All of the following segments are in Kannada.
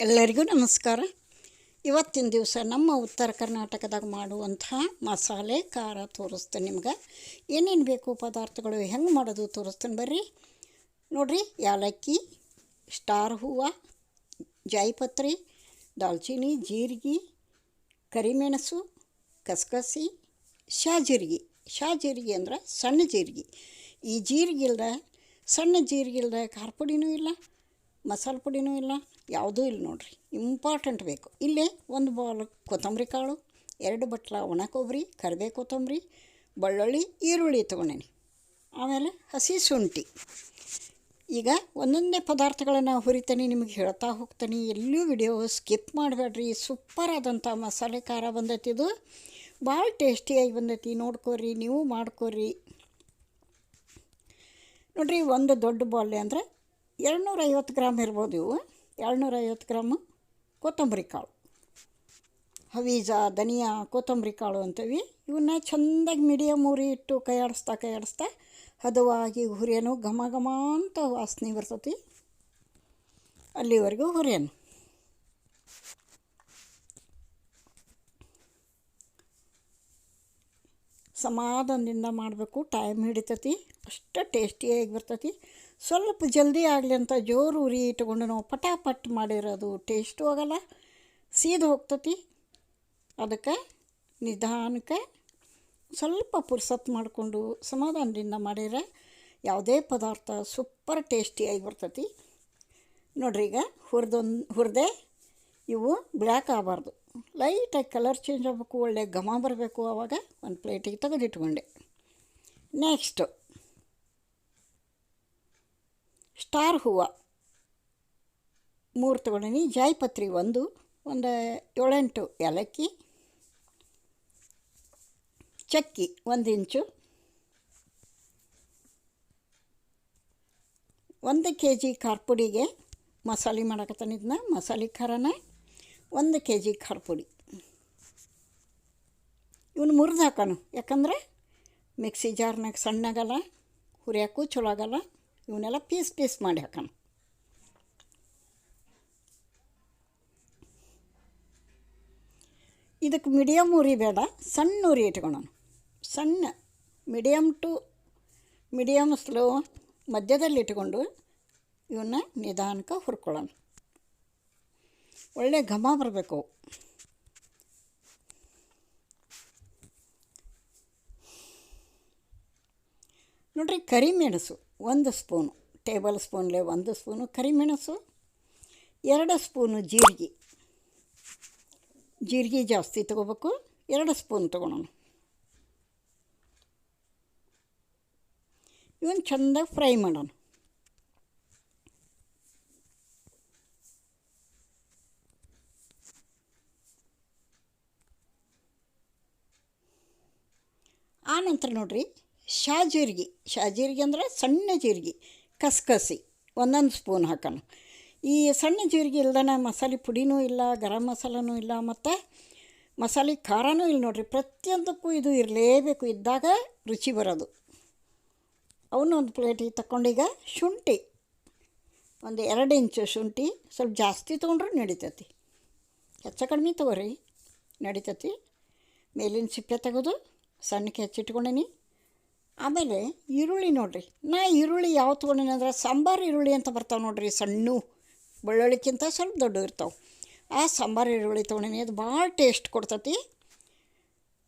ಎಲ್ಲರಿಗೂ ನಮಸ್ಕಾರ. ಇವತ್ತಿನ ದಿವಸ ನಮ್ಮ ಉತ್ತರ ಕರ್ನಾಟಕದಾಗ ಮಾಡುವಂತಹ ಮಸಾಲೆ, ಖಾರ ತೋರಿಸ್ತೇನೆ ನಿಮ್ಗೆ. ಏನೇನು ಬೇಕು ಪದಾರ್ಥಗಳು, ಹೆಂಗೆ ಮಾಡೋದು ತೋರಿಸ್ತೇನೆ ಬರ್ರಿ. ನೋಡಿರಿ, ಯಾಲಕ್ಕಿ, ಸ್ಟಾರ್ ಹೂವು, ಜಾಯಿಪತ್ರಿ, ದಾಲ್ಚಿನ್ನಿ, ಜೀರಿಗೆ, ಕರಿಮೆಣಸು, ಕಸಕಸಿ ಶಾ ಜೀರಿಗೆ ಶಾ ಜೀರಿಗೆ ಅಂದ್ರೆ ಸಣ್ಣ ಜೀರಿಗೆ. ಈ ಜೀರಿಗೆ ಇಲ್ಲದೆ ಸಣ್ಣ ಜೀರಿಗೆ ಇಲ್ಲದೆ ಖಾರ ಪುಡಿನೂ ಇಲ್ಲ. ಮಸಾಲೆ ಪುಡಿನೂ ಇಲ್ಲ, ಯಾವುದೂ ಇಲ್ಲ ನೋಡಿರಿ. ಇಂಪಾರ್ಟೆಂಟ್ ಬೇಕು. ಇಲ್ಲೇ ಒಂದು ಬಾಲ್ ಕೊತ್ತಂಬರಿ ಕಾಳು, ಎರಡು ಬಟ್ಲ ಒಣ ಕೊಬ್ಬರಿ ಕರಿಬೇವು ಕೊತ್ತಂಬರಿ, ಬೆಳ್ಳುಳ್ಳಿ, ಈರುಳ್ಳಿ ತೊಗೊಂಡೇನಿ. ಆಮೇಲೆ ಹಸಿ ಶುಂಠಿ. ಈಗ ಒಂದೊಂದೇ ಪದಾರ್ಥಗಳನ್ನು ಹುರಿತಾನೆ, ನಿಮಗೆ ಹೇಳ್ತಾ ಹೋಗ್ತಾನೆ. ಎಲ್ಲೂ ವಿಡಿಯೋ ಸ್ಕಿಪ್ ಮಾಡಬೇಡ್ರಿ. ಸೂಪರ್ ಆದಂಥ ಮಸಾಲೆ ಖಾರ ಬಂದೈತಿ ಇದು. ಭಾಳ ಟೇಸ್ಟಿಯಾಗಿ ಬಂದೈತಿ. ನೋಡ್ಕೋರಿ, ನೀವು ಮಾಡ್ಕೋರಿ. ನೋಡ್ರಿ, ಒಂದು ದೊಡ್ಡ ಬಾಲ್ಯ ಅಂದರೆ ಎರಡುನೂರೈವತ್ತು ಗ್ರಾಮ್ ಇರ್ಬೋದು ಇವು. ಎರಡುನೂರೈವತ್ತು ಗ್ರಾಮು ಕೊತ್ತಂಬರಿ ಕಾಳು. ಹವೀಜ, ಧನಿಯಾ, ಕೊತ್ತಂಬರಿ ಕಾಳು ಅಂತೀವಿ. ಇವನ್ನ ಚೆಂದಾಗಿ ಮೀಡಿಯಮ್ ಉರಿ ಇಟ್ಟು ಕೈಯಾಡಿಸ್ತಾ ಕೈಯಾಡಿಸ್ತಾ ಹದವಾಗಿ ಹುರಿಯನು. ಘಮ ಘಮ ಅಂತ ವಾಸನೆ ಬರ್ತತಿ ಅಲ್ಲಿವರೆಗೂ ಹುರಿಯನು. ಸಮಾಧಾನದಿಂದ ಮಾಡಬೇಕು. ಟೈಮ್ ಹಿಡಿತತಿ. ಅಷ್ಟು ಟೇಸ್ಟಿಯಾಗಿ ಬರ್ತೈತಿ. ಸ್ವಲ್ಪ ಜಲ್ದಿ ಆಗಲಿ ಅಂತ ಜೋರು ಉರಿ ಇಟ್ಕೊಂಡು ನಾವು ಪಟಾಪಟ್ ಮಾಡಿರೋದು ಟೇಸ್ಟು ಹೋಗಲ್ಲ ಸೀದು ಹೋಗ್ತತಿ. ಅದಕ್ಕೆ ನಿಧಾನಕ್ಕೆ ಸ್ವಲ್ಪ ಪುರ್ಸತ್ ಮಾಡಿಕೊಂಡು ಸಮಾಧಾನದಿಂದ ಮಾಡಿದ್ರೆ ಯಾವುದೇ ಪದಾರ್ಥ ಸೂಪರ್ ಟೇಸ್ಟಿಯಾಗಿ ಬರ್ತತಿ. ನೋಡ್ರಿ ಈಗ ಹುರಿದೊಂದು ಹುರಿದೆ ಇವು ಬ್ಲ್ಯಾಕ್ ಆಗಬಾರ್ದು. ಲೈಟಾಗಿ ಕಲರ್ ಚೇಂಜ್ ಆಗಬೇಕು, ಒಳ್ಳೆ ಘಮ ಬರಬೇಕು ಆವಾಗ ಒಂದು ಪ್ಲೇಟಿಗೆ ತೆಗೆದಿಟ್ಕೊಂಡೆ. ನೆಕ್ಸ್ಟು ಸ್ಟಾರ್ ಹೂವು. ಮೂರು ತೊಗೊಂಡಿನಿ. ಜಾಯಿಪತ್ರಿ ಒಂದು ಒಂದು ಏಳೆಂಟು ಏಲಕ್ಕಿ, ಚಕ್ಕಿ ಒಂದು ಇಂಚು, ಒಂದು ಕೆ ಜಿ ಖಾರ ಪುಡಿಗೆ ಮಸಾಲೆ ಇದನ್ನ ಮಸಾಲೆ ಖಾರನ, ಒಂದು ಕೆ ಜಿ ಖಾರ ಪುಡಿ ಇವನು ಮುರಿದು ಹಾಕೋಣ ಯಾಕಂದ್ರೆ ಮಿಕ್ಸಿ ಜಾರ್ನಾಗ ಸಣ್ಣಗಲ್ಲ ಹುರಿಯಕ್ಕೂ ಚಲೋ ಆಗಲ್ಲ. ಇವನ್ನೆಲ್ಲ ಪೀಸ್ ಪೀಸ್ ಮಾಡಿ ಹಾಕೋಣ. ಇದಕ್ಕೆ ಮೀಡಿಯಮ್ ಉರಿ ಬೇಡ, ಸಣ್ಣ ಉರಿ ಇಟ್ಕೊಳ್ಳೋಣ ಸಣ್ಣ ಮೀಡಿಯಮ್ ಟು ಮೀಡಿಯಮ್ ಸ್ಲೋ ಮಧ್ಯದಲ್ಲಿ ಇಟ್ಕೊಂಡು ಇವನ್ನ ನಿಧಾನಕ್ಕೆ ಹುರ್ಕೊಳ್ಳೋಣ. ಒಳ್ಳೆ ಘಮ ಬರಬೇಕು ನೋಡ್ರಿ ಕರಿಮೆಣಸು. ಒಂದು ಸ್ಪೂನು, ಟೇಬಲ್ ಸ್ಪೂನ್ಲೆ ಒಂದು ಸ್ಪೂನು ಕರಿಮೆಣಸು, ಎರಡು ಸ್ಪೂನು ಜೀರಿಗೆ. ಜೀರಿಗೆ ಜಾಸ್ತಿ ತೊಗೋಬೇಕು, ಎರಡು ಸ್ಪೂನ್ ತೊಗೊಳೋಣ ಇವನ್ ಚಂದ ಫ್ರೈ ಮಾಡೋಣ. ಆನಂತರ ನೋಡ್ರಿ. ಶಾಜೀರ್ಗಿ ಶಾ ಜೀರಿಗೆ ಅಂದರೆ ಸಣ್ಣ ಜೀರಿಗೆ, ಕಸ್ಕಸಿ, ಒಂದೊಂದು ಸ್ಪೂನ್ ಹಾಕೋಣ. ಈ ಸಣ್ಣ ಜೀರಿಗೆ ಇಲ್ದನ ಮಸಾಲೆ ಪುಡಿನೂ ಇಲ್ಲ, ಗರಂ ಮಸಾಲನೂ ಇಲ್ಲ, ಮತ್ತು ಮಸಾಲೆ ಖಾರನೂ ಇಲ್ಲ ನೋಡಿರಿ. ಪ್ರತಿಯೊಂದಕ್ಕೂ ಇದು ಇರಲೇಬೇಕು, ಇದ್ದಾಗ ರುಚಿ ಬರೋದು. ಅವನ್ನ ಒಂದು ಪ್ಲೇಟಿಗೆ ತಗೊಂಡೀಗ ಶುಂಠಿ, ಒಂದು ಎರಡು ಇಂಚು ಶುಂಠಿ ಸ್ವಲ್ಪ ಜಾಸ್ತಿ ತೊಗೊಂಡ್ರೆ ನಡಿತೈತಿ. ಹೆಚ್ಚು ಕಡಿಮೆ ತೊಗೋರಿ, ನಡಿತೈತಿ. ಮೇಲಿನ ಸಿಪ್ಪೆ ತೆಗೆದು ಸಣ್ಣಕ್ಕೆ ಹೆಚ್ಚಿಟ್ಕೊಂಡೀನಿ. ಆಮೇಲೆ ಈರುಳ್ಳಿ ನೋಡಿರಿ. ನಾ ಈರುಳ್ಳಿ ಯಾವ ತೊಗೊಂಡೀನಿ ಅಂದ್ರೆ ಸಾಂಬಾರು ಈರುಳ್ಳಿ ಅಂತ ಬರ್ತಾವೆ ನೋಡಿರಿ ಸಣ್ಣ, ಬೆಳ್ಳುಳ್ಳಿಕ್ಕಿಂತ ಸ್ವಲ್ಪ ದೊಡ್ಡ ಇರ್ತಾವೆ. ಆ ಸಾಂಬಾರು ಈರುಳ್ಳಿ ತೊಗೊಂಡೀನಿ, ಅದು ಭಾಳ ಟೇಸ್ಟ್ ಕೊಡ್ತತಿ.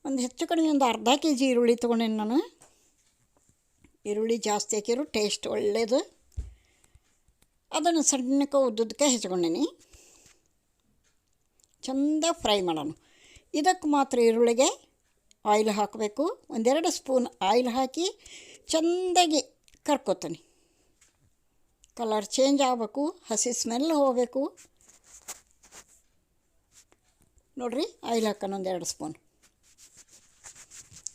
ಒಂದು ಹೆಚ್ಚು ಕಡಿಮೆ ಒಂದು ಅರ್ಧ ಕೆ ಜಿ ಈರುಳ್ಳಿ ತೊಗೊಂಡೀನಿ ನಾನು. ಈರುಳ್ಳಿ ಜಾಸ್ತಿ ಹಾಕಿರೋ ಟೇಸ್ಟ್ ಒಳ್ಳೆಯದು ಅದನ್ನು ಸಣ್ಣಕ್ಕೆ ಉದ್ದುದಕ್ಕೆ ಹೆಚ್ಕೊಂಡೀನಿ. ಚಂದ ಫ್ರೈ ಮಾಡೋಣ. ಇದಕ್ಕೆ ಮಾತ್ರ ಈರುಳ್ಳಿಗೆ ಆಯಿಲ್ ಹಾಕಬೇಕು. ಒಂದೆರಡು ಸ್ಪೂನ್ ಆಯಿಲ್ ಹಾಕಿ ಚೆಂದಾಗಿ ಕರ್ಕೋತೀನಿ. ಕಲರ್ ಚೇಂಜ್ ಆಗಬೇಕು, ಹಸಿ ಸ್ಮೆಲ್ ಹೋಗಬೇಕು. ನೋಡಿರಿ, ಆಯಿಲ್ ಹಾಕೋಣ ಒಂದೆರಡು ಸ್ಪೂನ್.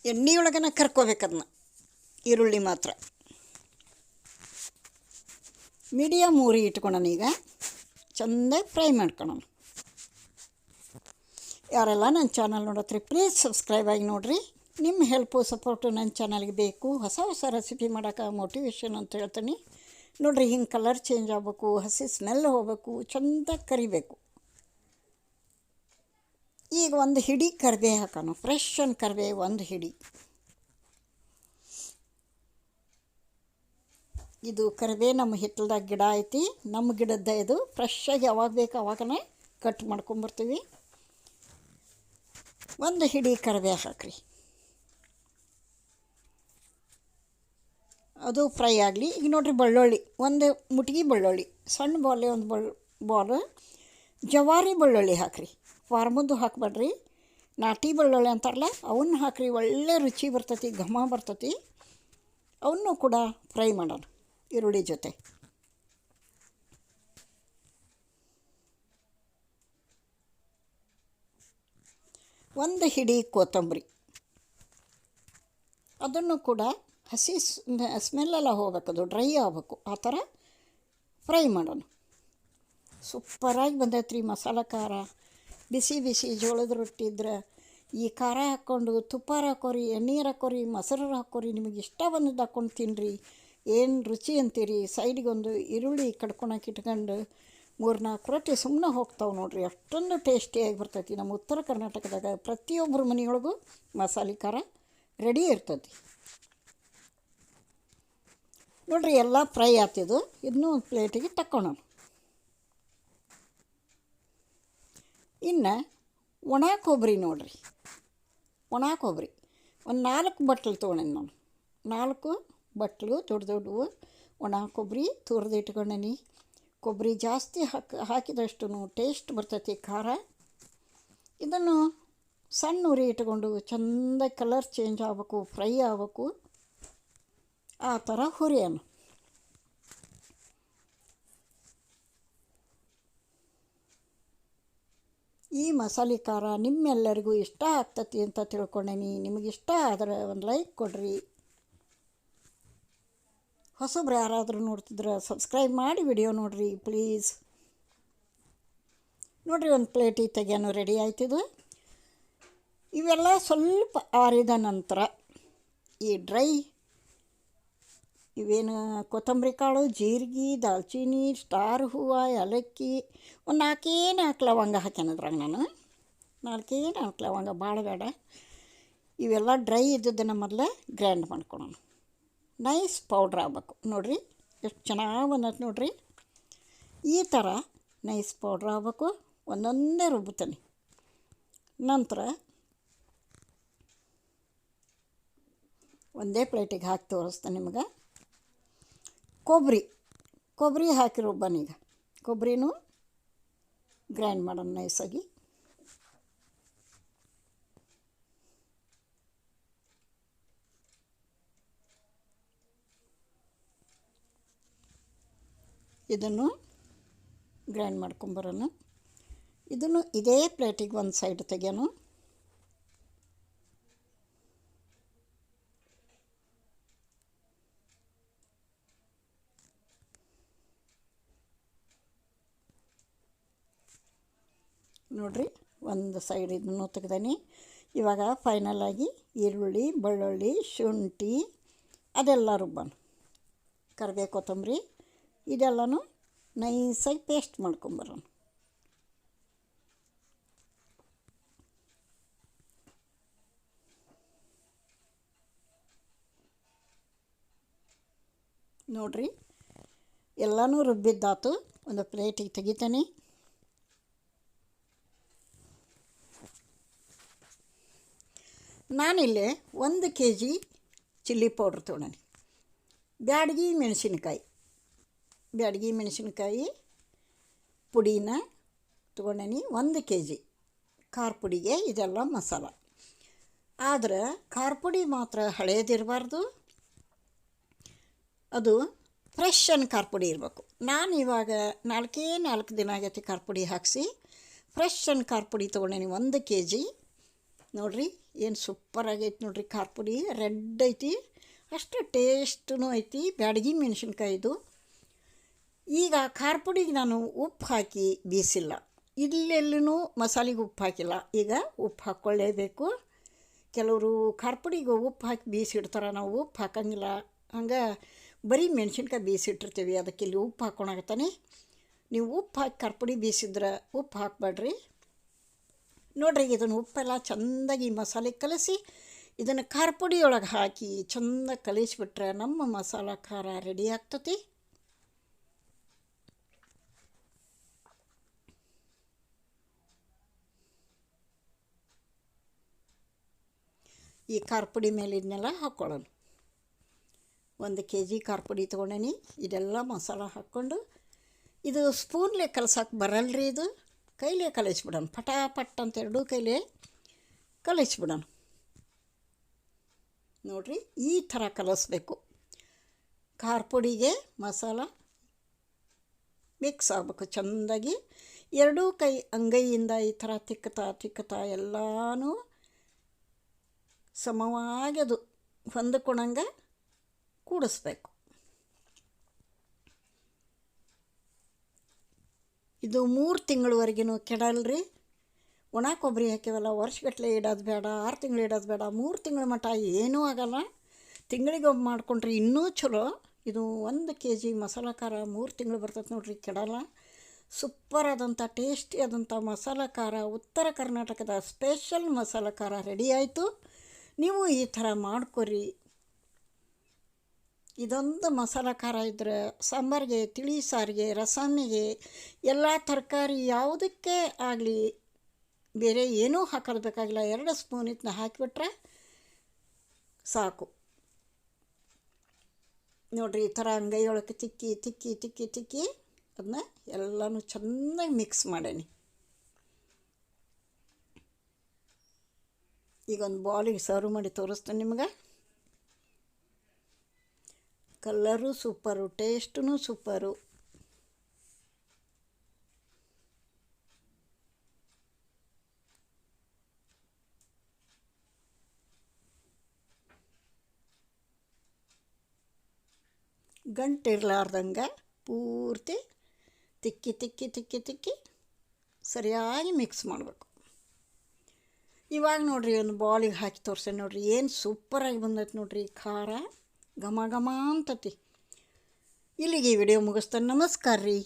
ಎಣ್ಣೆ ಒಳಗನ ಕರ್ಕೋಬೇಕು ಅದನ್ನ ಈರುಳ್ಳಿ ಮಾತ್ರ. ಮೀಡಿಯಮ್ ಉರಿ ಇಟ್ಕೊಳ್ಳೋಣ ಈಗ. ಚೆಂದಾಗಿ ಫ್ರೈ ಮಾಡ್ಕೊಳ್ಳೋಣ ಯಾರೆಲ್ಲ ನನ್ನ ಚಾನಲ್ ನೋಡತ್ರಿ ಪ್ಲೀಸ್ ಸಬ್ಸ್ಕ್ರೈಬ್ ಆಗಿ ನೋಡಿರಿ. ನಿಮ್ಮ ಹೆಲ್ಪು ಸಪೋರ್ಟು ನನ್ನ ಚಾನಲ್ಗೆ ಬೇಕು, ಹೊಸ ಹೊಸ ರೆಸಿಪಿ ಮಾಡೋಕೆ ಮೋಟಿವೇಶನ್ ಅಂತ ಹೇಳ್ತೀನಿ. ನೋಡಿರಿ, ಹಿಂಗೆ ಕಲರ್ ಚೇಂಜ್ ಆಗಬೇಕು, ಹಸಿ ಸ್ಮೆಲ್ ಹೋಗಬೇಕು, ಚಂದ ಕರಿಬೇಕು. ಈಗ ಒಂದು ಹಿಡಿ ಕರಿಬೇ ಹಾಕೋಣ ಫ್ರೆಶ್ ಅನ್ ಕರಿಬೇ, ಒಂದು ಹಿಡಿ. ಇದು ಕರಿಬೇ ನಮ್ಮ ಹಿತ್ತಲ್ದಾಗ ಗಿಡ ಐತಿ, ನಮ್ಮ ಗಿಡದ್ದ ಇದು ಫ್ರೆಶ್ ಆಗಿ ಯಾವಾಗ ಬೇಕು ಅವಾಗನೇ ಕಟ್ ಮಾಡ್ಕೊಂಬರ್ತೀವಿ. ಒಂದು ಹಿಡಿ ಕರಿಬೇ ಹಾಕ್ರಿ. ಅದು ಫ್ರೈ ಆಗಲಿ, ಈಗ ನೋಡಿರಿ ಬೆಳ್ಳುಳ್ಳಿ, ಒಂದು ಮುಟ್ಗಿ ಬೆಳ್ಳುಳ್ಳಿ, ಸಣ್ಣ ಬಾಲೆ ಒಂದು ಬಳ್ ಬಾಲ್, ಜವಾರಿ ಬೆಳ್ಳುಳ್ಳಿ ಹಾಕ್ರಿ. ಫಾರ್ಮದ್ದು ಹಾಕ್ಬೇಡ್ರಿ. ನಾಟಿ ಬೆಳ್ಳುಳ್ಳಿ ಅಂತಾರಲ್ಲ, ಅವನ್ನ ಹಾಕ್ರಿ, ಒಳ್ಳೆ ರುಚಿ ಬರ್ತೈತಿ, ಘಮ ಬರ್ತೈತಿ. ಅವನ್ನು ಕೂಡ ಫ್ರೈ ಮಾಡೋಣ, ಈರುಳ್ಳಿ ಜೊತೆ. ಒಂದು ಹಿಡಿ ಕೊತ್ತಂಬರಿ. ಅದನ್ನು ಕೂಡ ಹಸಿ ಸ್ಮೆಲ್ಲೆಲ್ಲ ಅದು ಡ್ರೈ ಆಗಬೇಕು. ಆ ಥರ ಫ್ರೈ ಮಾಡೋಣ. ಸೂಪರಾಗಿ ಬಂದೈತೆ ರೀ ಮಸಾಲೆ ಖಾರ. ಬಿಸಿ ಬಿಸಿ ಜೋಳದ ರೊಟ್ಟಿ ಇದ್ರೆ ಈ ಖಾರ ಹಾಕ್ಕೊಂಡು ತುಪ್ಪಾರ ಹಾಕೋರಿ ಎಣ್ಣೀರು ಹಾಕೋರಿ, ಮೊಸರು ಹಾಕೋರಿ, ನಿಮಗೆ ಇಷ್ಟ ಬಂದದ್ದು ಹಾಕ್ಕೊಂಡು ತಿನ್ನಿರಿ ಏನು ರುಚಿ ಅಂತೀರಿ? ಸೈಡಿಗೊಂದು ಈರುಳ್ಳಿ ಕಡ್ಕೊಳಕ್ಕೆ ಇಟ್ಕೊಂಡು ಮೂರು ನಾಲ್ಕು ರೊಟ್ಟಿ ಸುಮ್ಮನೆ ಹೋಗ್ತಾವೆ ನೋಡ್ರಿ. ಅಷ್ಟೊಂದು ಟೇಸ್ಟಿಯಾಗಿ ಬರ್ತೈತಿ. ನಮ್ಮ ಉತ್ತರ ಕರ್ನಾಟಕದಾಗ ಪ್ರತಿಯೊಬ್ಬರ ಮನೆಯೊಳಗೂ ಮಸಾಲೆ ಖಾರ ರೆಡಿ ಇರ್ತೈತಿ. ನೋಡ್ರಿ, ಎಲ್ಲ ಫ್ರೈ ಆತಿದು. ಇದನ್ನೂ ಒಂದು ಪ್ಲೇಟಿಗೆ ತಕ್ಕೊಳ್ಳೋಣ ಇನ್ನು ಒಣ ಕೊಬ್ಬರಿ ನೋಡ್ರಿ. ಒಣ ಕೊಬ್ಬರಿ ಒಂದು ನಾಲ್ಕು ಬಟ್ಲು ತೊಗೊಂಡೇನಿ ನಾನು. ನಾಲ್ಕು ಬಟ್ಲು ದೊಡ್ಡ ದೊಡ್ಡವು ಒಣ ಕೊಬ್ಬರಿ ತುರಿದು ಇಟ್ಕೊಂಡೇನಿ. ಕೊಬ್ಬರಿ ಜಾಸ್ತಿ ಹಾಕಿ ಹಾಕಿದಷ್ಟು ಟೇಸ್ಟ್ ಬರ್ತೈತಿ ಖಾರ. ಇದನ್ನು ಸಣ್ಣ ಉರಿ ಇಟ್ಕೊಂಡು ಚೆಂದ ಕಲರ್ ಚೇಂಜ್ ಆಗಬೇಕು ಫ್ರೈ ಆಗಬೇಕು. ಆ ಥರ ಹುರಿಯೋಣ. ಈ ಮಸಾಲೆ ಖಾರ ನಿಮ್ಮೆಲ್ಲರಿಗೂ ಇಷ್ಟ ಆಗ್ತತಿ ಅಂತ ತಿಳ್ಕೊಂಡೇನಿ. ನಿಮಗೆ ಇಷ್ಟ ಆದರೆ ಒಂದು ಲೈಕ್ ಕೊಡ್ರಿ. ಹೊಸಬ್ರು ಯಾರಾದರೂ ನೋಡ್ತಿದ್ರೆ ಸಬ್ಸ್ಕ್ರೈಬ್ ಮಾಡಿ ವಿಡಿಯೋ ನೋಡಿರಿ ಪ್ಲೀಸ್ ನೋಡಿರಿ ಒಂದು ಪ್ಲೇಟ್ ಈ ತೆಗೆಯೋ ರೆಡಿ ಆಯ್ತಿದು. ಇವೆಲ್ಲ ಸ್ವಲ್ಪ ಆರಿದ ನಂತರ ಈ ಡ್ರೈ ಇವೇನು ಕೊತ್ತಂಬರಿ ಕಾಳು, ಜೀರಿಗೆ, ದಾಲ್ಚಿನ್ನಿ, ಸ್ಟಾರ್ ಹೂವು, ಏಲಕ್ಕಿ ಒಂದು ನಾಲ್ಕೇ ನಾಲ್ಕು ಲವಂಗ ಹಾಕ್ಯಾನದ್ರಾಗ ನಾನು. ನಾಲ್ಕೇ ನಾಲ್ಕು ಲವಂಗ ಭಾಳ ಬೇಡ. ಇವೆಲ್ಲ ಡ್ರೈ ಇದ್ದದ್ದನ್ನು ಮೊದಲೇ ಗ್ರೈಂಡ್ ಮಾಡ್ಕೊಳೋಣ. ನೈಸ್ ಪೌಡ್ರ್ ಆಗಬೇಕು. ನೋಡಿರಿ, ಎಷ್ಟು ಚೆನ್ನಾಗಿ ಬಂದೈತೆ ನೋಡಿರಿ. ಈ ಥರ ನೈಸ್ ಪೌಡ್ರ್ ಆಗಬೇಕು, ಒಂದೊಂದೇ ರುಬ್ಬುತ್ತಾನೆ ನಂತರ ಒಂದೇ ಪ್ಲೇಟಿಗೆ ಹಾಕಿ ತೋರಿಸ್ತಾನೆ ನಿಮಗೆ. ಕೊಬ್ಬರಿ ಕೊಬ್ಬರಿ ಹಾಕಿ ರುಬ್ಬನೀಗ ಕೊಬ್ಬರಿನೂ ಗ್ರೈಂಡ್ ಮಾಡೋಣ ನೈಸಾಗಿ. ಇದನ್ನು ಗ್ರೈಂಡ್ ಮಾಡ್ಕೊಂಬರೋಣ. ಇದನ್ನು ಇದೇ ಪ್ಲೇಟಿಗೆ ಒಂದು ಸೈಡ್ ತೆಗೆಯೋಣ. ನೋಡಿರಿ, ಒಂದು ಸೈಡ್ ಇದನ್ನು ತೆಗ್ದಾನಿ. ಇವಾಗ ಆಗಿ ಈರುಳ್ಳಿ, ಬೆಳ್ಳುಳ್ಳಿ, ಶುಂಠಿ ಅದೆಲ್ಲ ರುಬ್ಬೋಣ. ಕರಿಬೇವು ಕೊತ್ತಂಬರಿ ಇದೆಲ್ಲನೂ ನೈಸಾಗಿ ಪೇಸ್ಟ್ ಮಾಡ್ಕೊಂಬರೋಣ. ನೋಡ್ರಿ, ಎಲ್ಲನೂ ರುಬ್ಬಿದ್ದಾತು. ಒಂದು ಪ್ಲೇಟಿಗೆ ತೆಗಿತಾನೆ. ನಾನಿಲ್ಲಿ ಒಂದು ಕೆ ಜಿ ಚಿಲ್ಲಿ ಪೌಡ್ರ್ ತೊಗೊಂಡಿ ಬ್ಯಾಡಗಿ ಮೆಣಸಿನ್ಕಾಯಿ. ಬ್ಯಾಡಗಿ ಮೆಣಸಿನ್ಕಾಯಿ, ಪುಡಿನ ತೊಗೊಂಡೀನಿ ಒಂದು ಕೆ ಜಿ ಖಾರ ಪುಡಿಗೆ ಇದೆಲ್ಲ ಮಸಾಲ. ಆದ್ರೆ ಖಾರ ಪುಡಿ ಮಾತ್ರ ಹಳೇದಿರಬಾರ್ದು. ಅದು ಫ್ರೆಶ್ ಅನ್ ಖಾರ ಪುಡಿ ಇರಬೇಕು. ನಾನು ಇವಾಗ ನಾಲ್ಕೇ ನಾಲ್ಕು ದಿನ ಆಗೈತಿ ಖಾರ ಪುಡಿ ಹಾಕಿಸಿ. ಫ್ರೆಶ್ ಅನ್ ಖಾರ ಪುಡಿ ತೊಗೊಂಡೇನಿ ಒಂದು ಕೆ ಜಿ ನೋಡಿರಿ ಏನು ಸೂಪರ್ ಆಗೈತಿ ನೋಡಿರಿ ಖಾರ ಪುಡಿ. ರೆಡ್ ಐತಿ. ಅಷ್ಟು ಟೇಸ್ಟೂ ಐತಿ. ಬ್ಯಾಡಗಿ ಮೆಣಸಿನ್ಕಾಯಿದು. ಈಗ ಖಾರ ಪುಡಿಗೆ ನಾನು ಉಪ್ಪು ಹಾಕಿ ಬೀಸಿಲ್ಲ ಇಲ್ಲೆಲ್ಲೂ ಮಸಾಲೆಗೆ ಉಪ್ಪು ಹಾಕಿಲ್ಲ. ಈಗ ಉಪ್ಪು ಹಾಕ್ಕೊಳ್ಳೇಬೇಕು. ಕೆಲವರು ಖಾರ ಪುಡಿಗೆ ಉಪ್ಪು ಹಾಕಿ ಬೀಸಿಡ್ತಾರೆ ನಾವು ಉಪ್ಪು ಹಾಕಂಗಿಲ್ಲ. ಹಂಗೆ ಬರೀ ಮೆಣಸಿನ್ಕಾಯಿ ಬೀಸಿಟ್ಟಿರ್ತೀವಿ ಅದಕ್ಕೆ ಇಲ್ಲಿ ಉಪ್ಪು ಹಾಕ್ಕೊಳಕತ್ತಾನೆ ನೀವು ಉಪ್ಪು ಹಾಕಿ ಕರ್ಪುಡಿ ಬೀಸಿದ್ರೆ ಉಪ್ಪು ಹಾಕಬೇಡ್ರಿ. ನೋಡ್ರಿ, ಇದನ್ನು ಉಪ್ಪೆಲ್ಲ ಚೆಂದಾಗಿ ಮಸಾಲೆ ಕಲಸಿ, ಇದನ್ನು ಖಾರ ಪುಡಿ ಒಳಗೆ ಹಾಕಿ ಚೆಂದ ಕಲಿಸ್ಬಿಟ್ರೆ ನಮ್ಮ ಮಸಾಲೆ ಖಾರ ರೆಡಿ ಆಗ್ತತಿ. ಈ ಖಾರ ಪುಡಿ ಮೇಲೆ ಇದನ್ನೆಲ್ಲ ಹಾಕ್ಕೊಳ್ಳೋಣ ಒಂದು ಕೆ ಜಿ ಖಾರ ಪುಡಿ ತೊಗೊಂಡೇನಿ. ಇದೆಲ್ಲ ಮಸಾಲ ಹಾಕ್ಕೊಂಡು ಇದು ಸ್ಪೂನ್ಲೆ ಕಲಸಕ್ಕೆ ಬರಲ್ರಿ ಇದು. ಕೈಲೇ ಕಲಿಸ್ಬಿಡೋಣ. ಪಟಾಪಟ್ ಅಂತ ಎರಡೂ ಕೈಲೇ ಕಲಿಸ್ಬಿಡೋಣ. ನೋಡಿರಿ, ಈ ಥರ ಕಲಿಸ್ಬೇಕು. ಖಾರ ಪುಡಿಗೆ ಮಸಾಲ ಮಿಕ್ಸ್ ಆಗಬೇಕು ಚೆಂದಾಗಿ. ಎರಡೂ ಕೈ ಅಂಗೈಯಿಂದ ಈ ಥರ ತಿಕ್ಕತಾ ತಿಕ್ಕತಾ ಎಲ್ಲನೂ ಸಮವಾಗಿ ಅದು ಹೊಂದ್ಕೊಳಂಗೆ ಕೂಡಿಸ್ಬೇಕು. ಇದು ಮೂರು ತಿಂಗಳವರೆಗೂ ಕೆಡಲ್ರಿ ಒಣ ಕೊಬ್ಬರಿ ಹಾಕಿವಲ್ಲ ವರ್ಷಗಟ್ಟಲೆ ಇಡೋದು ಬೇಡ, ಆರು ತಿಂಗಳು ಇಡೋದು ಬೇಡ, ಮೂರು ತಿಂಗಳ ಮಟ್ಟ ಏನೂ ಆಗಲ್ಲ. ತಿಂಗಳಿಗೊಬ್ಬ ಮಾಡ್ಕೊಂಡ್ರೆ ಇನ್ನೂ ಚಲೋ. ಇದು ಒಂದು ಕೆ ಜಿ ಮಸಾಲ ಖಾರ ಮೂರು ತಿಂಗಳು ಬರ್ತೈತೆ ನೋಡ್ರಿ, ಕೆಡಲ್ಲ. ಸೂಪರ್ ಆದಂಥ ಟೇಸ್ಟಿ ಆದಂಥ ಮಸಾಲ ಖಾರ, ಉತ್ತರ ಕರ್ನಾಟಕದ ಸ್ಪೆಷಲ್ ಮಸಾಲ ಖಾರ ರೆಡಿ ಆಯಿತು. ನೀವು ಈ ಥರ ಮಾಡ್ಕೊರಿ. ಇದೊಂದು ಮಸಾಲ ಖಾರ ಇದ್ರೆ ಸಾಂಬಾರಿಗೆ, ತಿಳಿ ಸಾರಿಗೆ, ರಸಮಿಗೆ, ಎಲ್ಲ ತರಕಾರಿ ಯಾವುದಕ್ಕೆ ಆಗಲಿ, ಬೇರೆ ಏನೂ ಹಾಕೋದು ಬೇಕಾಗಿಲ್ಲ ಎರಡು ಸ್ಪೂನ್ ಇದನ್ನ ಹಾಕಿಬಿಟ್ರೆ ಸಾಕು. ನೋಡಿರಿ, ಈ ಥರ ಅಂಗೈಯೊಳಗೆ ತಿಕ್ಕಿ ತಿಕ್ಕಿ ತಿಕ್ಕಿ ತಿಕ್ಕಿ ಅದನ್ನ ಎಲ್ಲನೂ ಚೆನ್ನಾಗಿ ಮಿಕ್ಸ್ ಮಾಡೇನಿ. ಈಗ ಒಂದು ಬಾಲಿಗೆ ಸರ್ವ್ ಮಾಡಿ ತೋರಿಸ್ತೀನಿ ನಿಮ್ಗೆ. ಕಲ್ಲರು ಸೂಪರು ಟೇಸ್ಟೂ ಸೂಪರು ಗಂಟಿರ್ಲಾರ್ದಂಗೆ ಪೂರ್ತಿ ತಿಕ್ಕಿ ತಿಕ್ಕಿ ತಿಕ್ಕಿ ತಿಕ್ಕಿ ಸರಿಯಾಗಿ ಮಿಕ್ಸ್ ಮಾಡಬೇಕು. ಇವಾಗ ನೋಡ್ರಿ ಒಂದು ಬಾಲಿಗೆ ಹಾಕಿ ತೋರಿಸ ನೋಡ್ರಿ. ಏನು ಸೂಪರಾಗಿ ಬಂದೈತೆ ನೋಡ್ರಿ ಖಾರ. ಘಮ ಘಮ ಅಂತತಿ. ಇಲ್ಲಿಗೆ ಈ ವಿಡಿಯೋ ಮುಗಿಸ್ತೇನೆ ನಮಸ್ಕಾರ ರೀ.